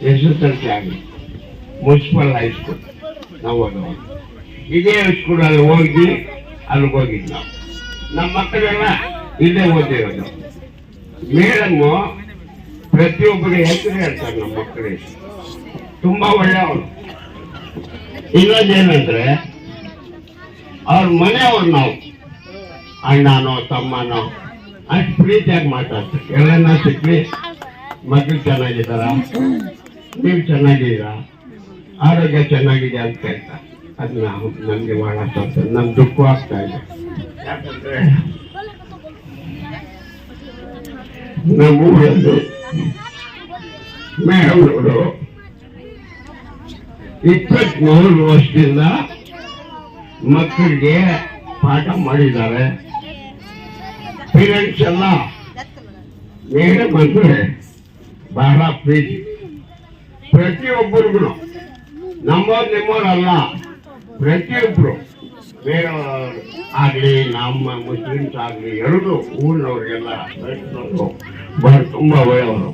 S ಆಗಲಿ municipal high school ನಾವು ಓದುವಾಗ ಇದೇ ಸ್ಕೂಲಲ್ಲಿ ಹೋಗಿ ಅಲ್ಲಿಗೆ ಹೋಗಿದ್ದು ನಾವು. ನಮ್ಮ ಮಕ್ಕಳೆಲ್ಲ ಇಲ್ಲೇ ಓದಿರೋದು. ಮೇಡಮ್ಮು ಪ್ರತಿಯೊಬ್ಬರು ಹೆಸರು ಹೇಳ್ತಾರೆ ನಮ್ಮ ಮಕ್ಕಳಿಗೆ ತುಂಬಾ ಒಳ್ಳೆಯವರು. ಇನ್ನೊಂದೇನಂದ್ರೆ ಅವ್ರ ಮನೆಯವ್ರು ನಾವು. ಅಣ್ಣನೋ, ತಮ್ಮನೋ, ಅಷ್ಟು ಪ್ರೀತಿಯಾಗಿ ಮಾತಾಡ್ತಾರೆ. ಎಲ್ಲನ್ನ ಸಿಕ್ಕಿ ಮಕ್ಕಳು ಚೆನ್ನಾಗಿದ್ದಾರ? ನೀವು ಚೆನ್ನಾಗಿದ್ದೀರಾ? ಆರೋಗ್ಯ ಚೆನ್ನಾಗಿದೆ ಅಂತ ಹೇಳ್ತಾರೆ ಅದನ್ನ ನಮ್ಗೆ ಬಹಳ ಸಂತೋಷ ನಮ್ ದುಃಖ ಆಗ್ತಾ ಇದೆ. ಯಾಕಂದ್ರೆ ನಮ್ಮ ಊರಲ್ಲಿ ಮೇಡಮ್ನವರು ಇಪ್ಪತ್ಮೂರು ವರ್ಷದಿಂದ ಮಕ್ಕಳಿಗೆ ಪಾಠ ಮಾಡಿದ್ದಾರೆ. ಪೇರೆಂಟ್ಸ್ ಎಲ್ಲ, ಮೇಡಮ್ ಅಂದ್ರೆ ಬಹಳ ಪ್ರೀತಿ. ಪ್ರತಿಯೊಬ್ಬರಿಗೂ. ನಮ್ಮವ್ರು ನಿಮ್ಮವ್ರಲ್ಲ ಪ್ರತಿಯೊಬ್ಬರು ಬೇರೆ ಆಗ್ಲಿ, ನಮ್ಮ ಮುಸ್ಲಿಮ್ಸ್ ಆಗ್ಲಿ, ಎರಡು ಊರಿನವ್ರಿಗೆಲ್ಲ ಬಹಳ ತುಂಬಾ ಒಳ್ಳೆಯವರು.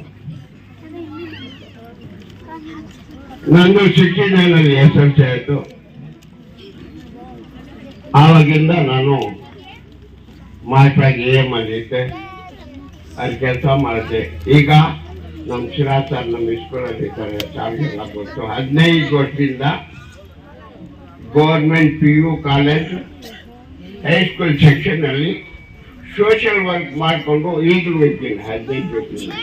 ನಂದು ಶಿಕ್ಷಣದಲ್ಲಿ ಎಸ್ ಎಲ್ ಸಿ ಆಯ್ತು. ಆವಾಗಿಂದ ನಾನು ಮಾಸ್ಟ್ರಾಗಿ ಎ ಮಾಡಿದ್ದೆ. ಅಲ್ಲಿ ಕೆಲಸ ಮಾಡಿದೆ. ಈಗ ನಮ್ಮ ಶಿರಾ ಸರ್ ನಮ್ಮ ಸ್ಕೂಲಲ್ಲಿ ಇದ್ದಾರೆ ಸಾರ್ಗೆಲ್ಲ ಗೊತ್ತು ಹದಿನೈದು ವರ್ಷದಿಂದ government P U college high school section ಅಲ್ಲಿ ಸೋಷಿಯಲ್ ವರ್ಕ್ ಮಾಡಿಕೊಂಡು ಈಗಲೂ ಇದ್ದೀನಿ, ಹದಿನೈದು ವರ್ಷದಿಂದ.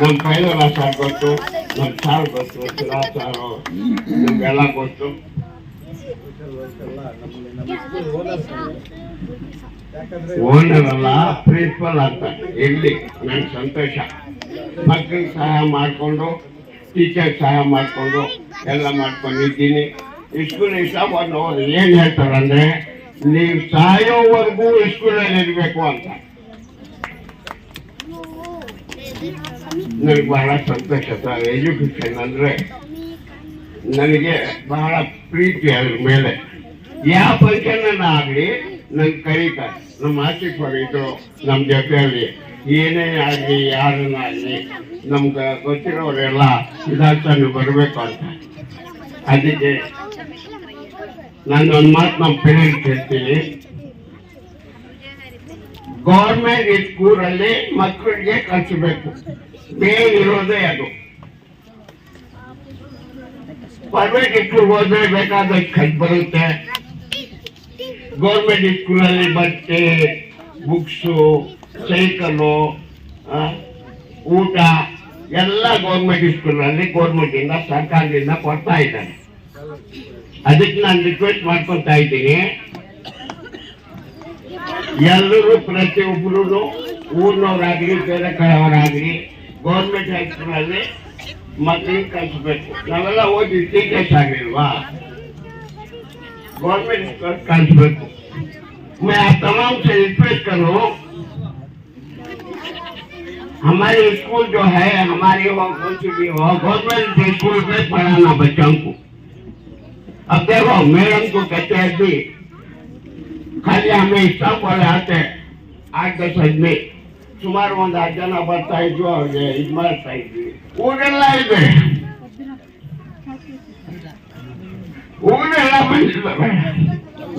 ನಮ್ಮ ಕೈಲೆಲ್ಲ ಸಾರ್ ಗೊತ್ತು ನಮ್ಮ ಸಾರ್ ಗೊತ್ತು, ಶಿರಾ ಸಾರು ನಿಮ್ಗೆಲ್ಲ ಗೊತ್ತು. ಓನರ್ ಅಲ್ಲ ಪ್ರಿನ್ಸಿಪಲ್ ಅಂತ ಇರ್ಲಿ ನನ್ ಸಂತೋಷ. ಮಕ್ಕಳಿಗೆ ಸಹಾಯ ಮಾಡಿಕೊಂಡು ಟೀಚರ್ ಸಹಾಯ ಮಾಡಿಕೊಂಡು ಎಲ್ಲ ಮಾಡ್ಕೊಂಡಿದ್ದೀನಿ. ಸ್ಕೂಲ್ ಇಷ್ಟಪಟ್ಟು ಅವ್ರು ಏನು ಹೇಳ್ತಾರಂದ್ರೆ, ನೀವು ಸಾಯೋವರೆಗೂ ಇಸ್ಕೂಲಲ್ಲಿ ಇರಬೇಕು ಅಂತ. ನನಗೆ ಬಹಳ ಸಂತೋಷ ಸರ್. ಎಜುಕೇಶನ್ ಅಂದರೆ ನನಗೆ ಬಹಳ ಪ್ರೀತಿ ಅದ್ರ ಮೇಲೆ. ಯಾವ ಫಂಕ್ಷನ್ ಆಗ್ಲಿ ನನ್ ಕರೀತಾರೆ ನಮ್ಮ ಆಚೆ ಇದ್ರು ನಮ್ಮ ಜೊತೆಯಲ್ಲಿ ಏನೇ ಆಗ್ಲಿ, ಯಾರನ್ನ ಆಗ್ಲಿ, ನಮ್ಗೆ ಗೊತ್ತಿರೋರೆಲ್ಲ ಸಿದ್ಧಾರ್ಥನ ಬರಬೇಕು ಅಂತ. ಅದಕ್ಕೆ ನಾನು ಒಂದು ಮಾತು ನಮ್ಮ ಪೇರೆಂಟ್ಸ್ ಹೇಳ್ತೀನಿ. ಗೌರ್ಮೆಂಟ್ ಸ್ಕೂಲಲ್ಲಿ ಮಕ್ಕಳಿಗೆ ಕಲಿಸಬೇಕು. ಮೇನ್ ಇರೋದೇ ಅದು. ಪ್ರೈವೇಟ್ ಸ್ಕೂಲ್ ಹೋದ್ರೆ ಬೇಕಾದಷ್ಟು ಖರ್ಚು ಬರುತ್ತೆ. ಗೌರ್ಮೆಂಟ್ ಸ್ಕೂಲಲ್ಲಿ ಬಟ್ಟೆ, ಬುಕ್ಸು, ಸೈಕಲು ಊಟ ಎಲ್ಲ ಗೌರ್ಮೆಂಟ್ ಸ್ಕೂಲಲ್ಲಿ ಗೌರ್ಮೆಂಟಿಂದ ಸರ್ಕಾರದಿಂದ ಕೊಡ್ತಾ ಇದ್ದಾರೆ. ಅದಕ್ಕೆ ನಾನು ರಿಕ್ವೆಸ್ಟ್ ಮಾಡ್ಕೊತಾ ಇದ್ದೀನಿ. ಎಲ್ಲರೂ ಪ್ರತಿಯೊಬ್ಬರು ಊರಿನವರಾಗ್ಲಿ, ಬೇರೆ ಕಡೆಯವರಾಗ್ಲಿ, ಗೌರ್ಮೆಂಟ್ ಹೈಸ್ಕೂಲಲ್ಲಿ ಮಕ್ಕಳಿಗೆ ಕಲಿಸ್ಬೇಕು. ನಾವೆಲ್ಲ ಓದಿ ಟೀಚರ್ಸ್ ಆಗಿಲ್ವಾ? गवर्नमेंट कल्चर मैं आप तमाम से रिक्वेस्ट कर रहा हूँ हमारे स्कूल जो है हमारी वो कौन सी भी हो गवर्नमेंट स्कूल में पढ़ाना बच्चों को अब देखो मैडम को कहते हैं कि खाली हमें सब वाले आते हैं आठ दस ಆದ್ಮೇ ಸುಮಾರು ಒಂದು ಹತ್ತು ಜನ ಬರ್ತಾ ಇದ್ವು ಅವ್ರಿಗೆ ಇದು ಮಾಡ್ತಾ ಇದ್ವಿ ಊರೆಲ್ಲ ಇದೆ ಊರೆಲ್ಲ ಬಂದಿದ್ದಾರೆ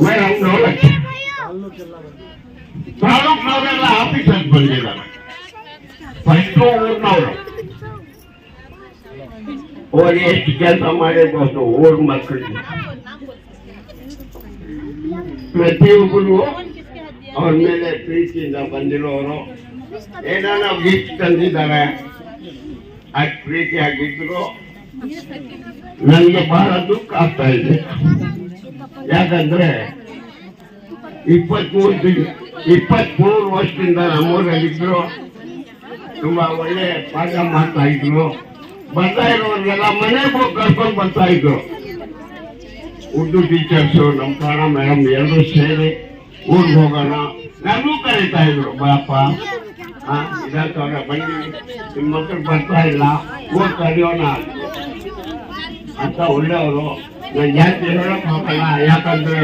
ಮೇಡಮ್ ನೋಡಕ್ಕೆ ತಾಲೂಕ್ನವರೆಲ್ಲ ಆಫೀಸಲ್ಲಿ ಬಂದಿದ್ದಾರೆ ಫಸ್ಟ್ ಊರ್ನವರು ಅವ್ರು ಎಷ್ಟು ಕೆಲಸ ಮಾಡಿರ್ಬೋದು ಊರ್ ಮಕ್ಕಳಿಗೆ ಪ್ರತಿಯೊಬ್ಬರು ಅವ್ರ ಮೇಲೆ ಪ್ರೀತಿಯಿಂದ ಬಂದಿರೋರು ಏನಾನ ಗಿಫ್ಟ್ ತಂದಿದ್ದಾರೆ ಅಷ್ಟು ಪ್ರೀತಿಯಾಗಿದ್ರು ನನಗೆ ಬಹಳ ದುಃಖ ಆಗ್ತಾ ಇದೆ. ಯಾಕಂದ್ರೆ ಇಪ್ಪತ್ಮೂರು ಇಪ್ಪತ್ಮೂರು ವರ್ಷದಿಂದ ನಮ್ಮೂರಲ್ಲಿದ್ರು ತುಂಬಾ ಒಳ್ಳೆ ಪಾಠ ಮಾಡ್ತಾ ಇದ್ರು. ಬರ್ತಾ ಇರೋರಿಗೆಲ್ಲ ಮನೆಗೆ ಹೋಗಿ ಕರ್ಕೊಂಡು ಬರ್ತಾ ಇದ್ರು. ಉರ್ದು ಟೀಚರ್ಸು ನಮ್ಮ ಕನ್ನಡ ಮೇಡಮ್ ಎಲ್ಲರೂ ಸೇರಿ ಊರಿಗೆ ಹೋಗೋಣ. ನನಗೂ ಕರೀತಾ ಇದ್ರು, ಬಾಪ ಇದಂತವ್ರೆ ಬನ್ನಿ. ನಿಮ್ಮ ಮಕ್ಕಳು ಬರ್ತಾ ಇಲ್ಲ ಹೋಗಿ ಕರೆಯೋಣ. ಅಂತ ಒಳ್ಳೆಯವರು. ನಾನು ಜಾಸ್ತಿ ಹೇಳಕ್ ಹೋಗಲ್ಲ, ಯಾಕಂದ್ರೆ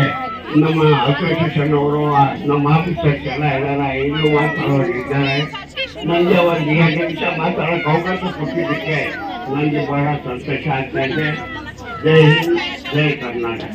ನಮ್ಮ ಅಸೋಸಿಯೇಷನ್ ಅವರು ನಮ್ಮ ಆಫೀಸರ್ಸ್ ಎಲ್ಲ ಇದಾರ, ಇನ್ನೂ ಮಾತಾಡೋರು ಇದ್ದಾರೆ. ನನಗೆ ಅವ್ರಿಗೆ ಎರಡು ನಿಮಿಷ ಮಾತಾಡೋಕೆ ಅವಕಾಶ ಕೊಟ್ಟಿದ್ದಕ್ಕೆ ನನಗೆ ಬಹಳ ಸಂತೋಷ ಆಗ್ತಾ ಇದೆ. ಜೈ ಹಿಂದ್, ಜೈ ಕರ್ನಾಟಕ.